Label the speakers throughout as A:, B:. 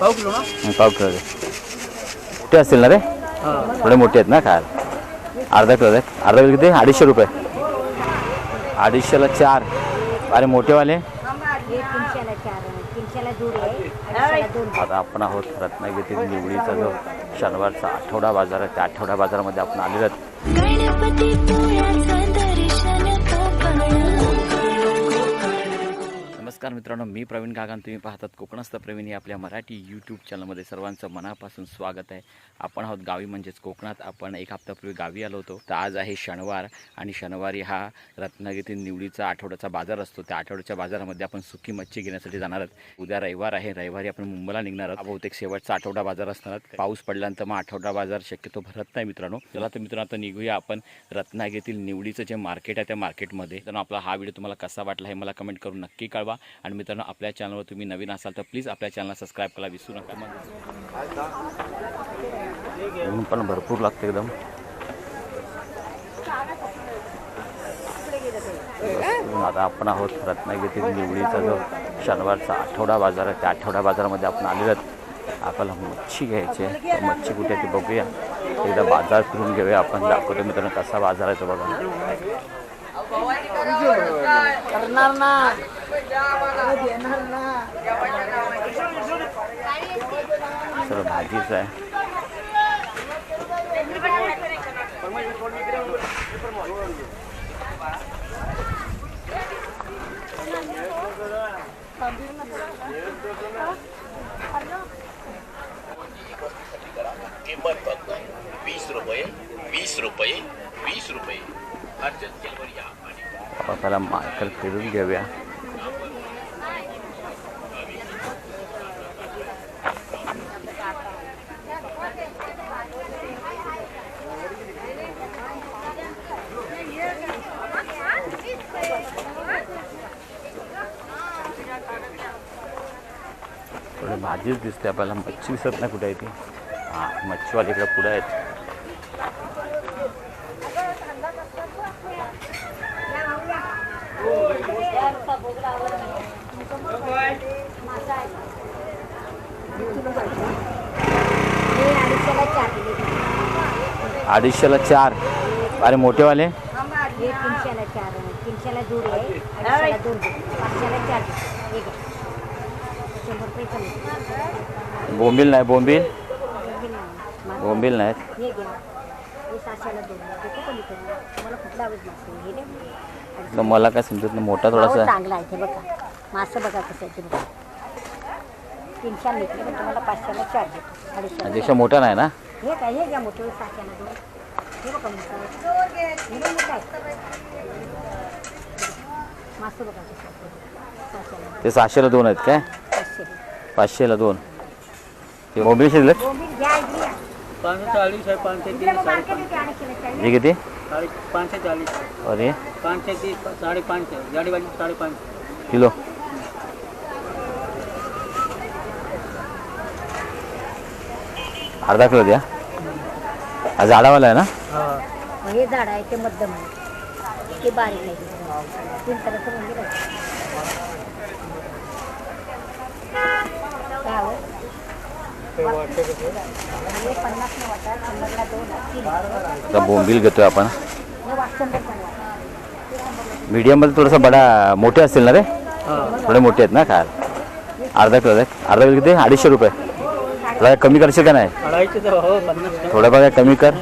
A: पाव किलो ना?
B: हं, पाव किलो दे. मोठे असतील ना रे? थोडे मोठे आहेत ना खायला. अर्धा किलो दे. अर्धा किलो किती? अडीचशे रुपये. अडीचशेला चार. अरे मोठेवाले.
C: हे तीनशेला चार तीनशेला दूर आहे अडीचशेला दोन
B: आता आपण आहोत रत्नागिरी निवडीचा जो शनिवारचा आठवडा बाजार आहे त्या आठवडा बाजारामध्ये आपण आलेलो आहोत.
D: गणपती पोळ्याचं
B: नमस्कार मित्रांनो मी प्रवीण काकान तुम्ही पाहतात कोकणस्थ प्रवीण हे आपल्या मराठी यूट्यूब चॅनलमध्ये सर्वांचं मनापासून स्वागत आहे. आपण आहोत गावी म्हणजेच कोकणात. आपण एक हप्त्यापूर्वी गावी आलो होतो. तर आज आहे शनिवार आणि शनिवारी हा रत्नागिरीतील निवडीचा आठवड्याचा बाजार असतो. त्या आठवड्याच्या बाजारामध्ये आपण सुकी मच्छी घेण्यासाठी जाणार आहोत. उद्या रविवार आहे. रविवारी आपण मुंबईला निघणार आहोत. बहुतेक शेवटचा आठवडा बाजार असणार पाऊस पडल्यानंतर मग आठवडा बाजार शक्यतो भरत नाही मित्रांनो. चला तर मित्रांनो आता निघूया आपण रत्नागिरीतील निवडीचं जे मार्केट आहे त्या मार्केटमध्ये तर आपला हा व्हिडिओ तुम्हाला कसा वाटला हे मला कमेंट करून नक्की कळवा. आणि मित्रांनो आपल्या चॅनलवर तुम्ही नवीन असाल तर प्लीज आपल्या चॅनलला सबस्क्राईब करायला विसरू नका. ऊन पण भरपूर लागते एकदम. आता आपण आहोत रत्नागिरीतील निवडीचा जो शनिवारचा आठवडा बाजार आहे त्या आठवडा बाजारामध्ये आपण आलेलो आहोत आपल्याला मच्छी घ्यायची आहे. मच्छी कुठे ते बघूया. एकदा बाजार फिरून घेऊया आपण. दाखवतो मित्रांनो कसा बाजार आहे तो बघा.
A: करणार ना.
B: सर्व भाजीच आहे.
E: किंमत फक्त वीस रुपये वीस रुपये वीस रुपये. अर्जंट केलवर या आणि
B: आपल्याला मार्केट फिरून घेऊया थोडी भाजीच दिसते आपल्याला. मच्छी दिसत नाही कुठे आहे ती? हां मच्छीवाले इकडे पुढे आहेत.
C: अडीचशेला चार.
B: अरे मोठेवाले?
C: तीनशेला चार तीनशेला दूर आहे. पाचशेला चार शंभर रुपये कमी
B: बोंबील नाही बोंबील?
C: नाही.
B: बोंबील नाहीत
C: हे घ्या हे दोन कमी मला कुठला दिसतो हे
B: मला काय समजत नाही. मोठा थोडासा.
C: चांगला आहे ते बघा. मासं बघा कसं आहे ते बघा. तीनशे पण तुम्हाला पाचशेला चार देतो.
B: मोठा नाही ना?
C: हे काय? हे घ्या मोठं सहाशेला दोन हे बघा मोठं. आहे. हे बघ मोठं आहे. मासं बघा कसं आहे ते. सहाशेला
B: दोन आहेत काय? पाचशेला दोन. ते बोंबील शिजले?
A: पाचशे चाळीस आहे पाचशे तीस
B: हे किती?
A: साडे पाचशे चाळीस
B: अरे.
A: पाचशे तीस साडे पाचशे गाडी वाली
B: किलो. अर्धा किलो द्या. हा झाडावाला आहे ना?
C: हे झाड आहे ते मध्यम आहे. ते बारीक आहे तीन तरचं मंदिर आहे काय हो? हे पन्नास न वाटा शंभरला दोन तीन
B: आता बोंबील घेतोय आपण.
C: वाटा
B: मीडियममध्ये थोडंसं बडा मोठे असतील ना रे? थोडे मोठे आहेत ना खायला अर्धा किलो अर्धा किलो किती? अडीचशे रुपये. जरा कमी करशील का नाही?
A: हो
B: थोडं बघा कमी कर.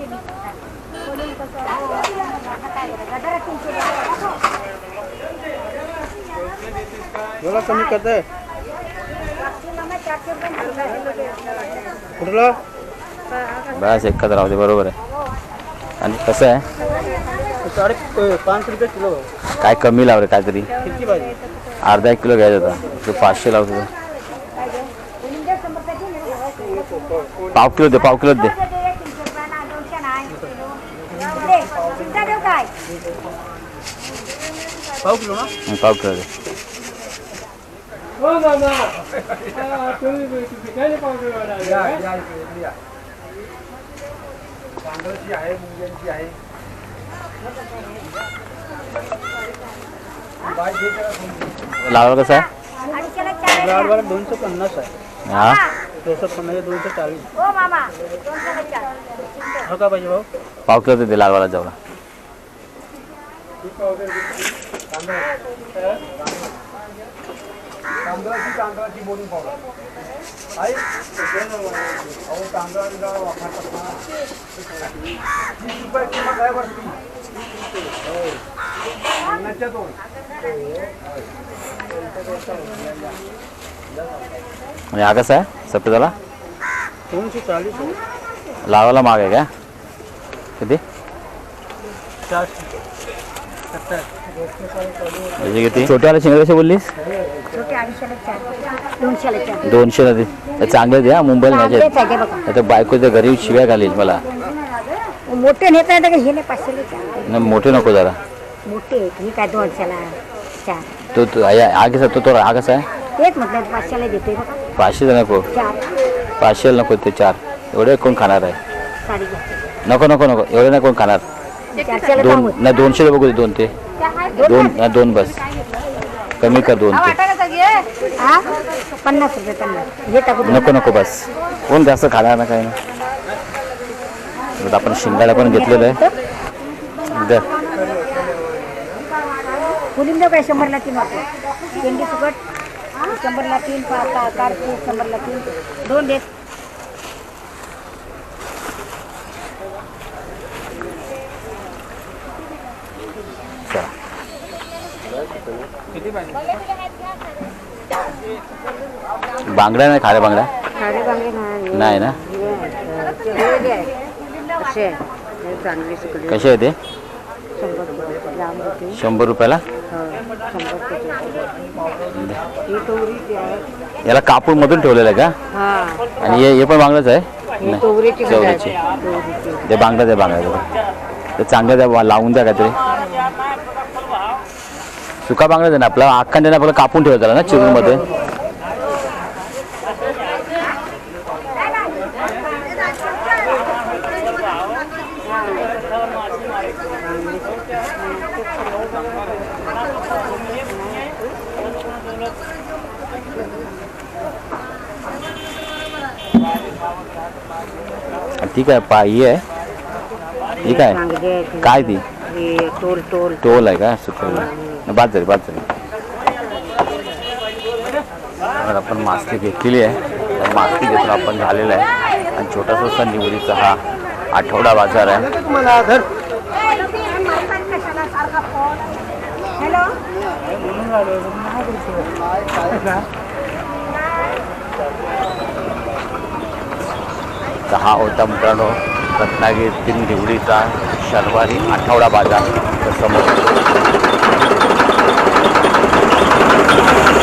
C: हो.
A: एवढा कमी
C: नाही.
A: कुठला?
B: बस एकच राहू दे बरोबर आहे. आणि कसं आहे?
A: साडे प- पाचशे रुपये किलो
B: काय कमी लाव रे काहीतरी अर्धा एक किलो घ्यायचा होता. तो पाचशे लावतो. पाव किलो दे पाव किलो दे
C: दे, दे, तीनशे रुपये ना, दोनशे नाही. दे, चिंता देऊ काय?
A: पाव किलो ना?
B: हं, पाव किलो दे. लावा कसं आहे?
C: अडीचशेला चार आहे.
A: लाडवाला दोनशे पन्नास आहे.
B: हा?
A: दोनशे पन्नास दोनशे चाळीस.
C: हो मामा.
A: हो का पाहिजे भाऊ
B: पाव किलो ते लालवाला जेवढा.
F: तांदळाची तांदळाची बोलून पावडर आहे अहो तांदळाची डाळ वापरतात ना तीस रुपये किंमत आहे बरं ती पन्नासच्या दोन
B: म्हणजे हा कसा आहे? सफेदाला
A: दोनशे चाळीस
B: लावाला माग आहे का? किती?
A: चारशे
B: किती? छोट्याला शिंगडे कसे बोललीस?
C: छोटे अडीचशेला चार दोनशेला चार
B: दे चांगले द्या मुंबईला
C: चांगलेच
B: न्यायचे
C: आहे ते बघा
B: आता बायको त्या घरी शिव्या घालील मला.
C: मोठे नेता हे नाही पाचशेला चार
B: नाही मोठे नको जरा.
C: मोठे आहेत. हे काय दोनशेला चार.
B: तो तो हा हा कसा तो तो हा कसा आहे?
C: तेच म्हटलं पाचशेला बघा.
B: पाचशे नको.
C: चार.
B: पाचशे नको ते चार. एवढे कोण खाणार आहे?
C: साडी घ्या.
B: नको नको नको. एवढे नाही कोण खाणार. दोन नाही दोनशे बघू दे दोन ते? दोन दोन बस. कमी कर दोन ते.
C: पन्नास रुपये पन्नास.
B: नको नको बस. कोण जास्त खाणार ना काही ना? आपण शिंगाडा पण घेतलेलं आहे. दर.
C: फुलिंग काय शंभरला तीन वाटलं भेंडी सुकट शंभरला तीन कारपूस शंभरला तीन. दोन देत
B: चला
A: किती पाहिजे
B: बांगड्या नाही खाऱ्या बांगड्या?
C: खारे बांगडे नाही
B: नाही ना?
C: असे चांगले सुकले.
B: कसे आहे ते?
C: शंभर रुपये. लांब होते.
B: शंभर रुपयाला?
C: शंभर रुपये. ही आहे.
B: याला कापूर मधून ठेवलेलं आहे का?
C: हा.
B: आणि हे हे पण बांगडाच आहे?
C: ही
B: नाही. चवळीची ते बांगडा द्या बांगडा ते चांगलं द्या लावून द्या काहीतरी. सुका बांगडा ना आपला अख्खा आपल्याला कापून ठेवायचा त्याला ना चिरून मध्ये ठीक आहे पा ही आहे. काय
C: चांगली आहे
B: काय ती?
C: टोल टोल
B: टोल आहे का? सुकवलं. बाद झाली बाद झाली आपण मास्ती घेतलेली आहे. तर मास्ती घेतून आपण झालेला आहे. आणि छोटासा निवडीचा हा आठवडा बाजार आहे. हा होता मित्रांनो रत्नागिरीतील निवडीचा शनिवारी आठवडा बाजार. समोर ハハハハ!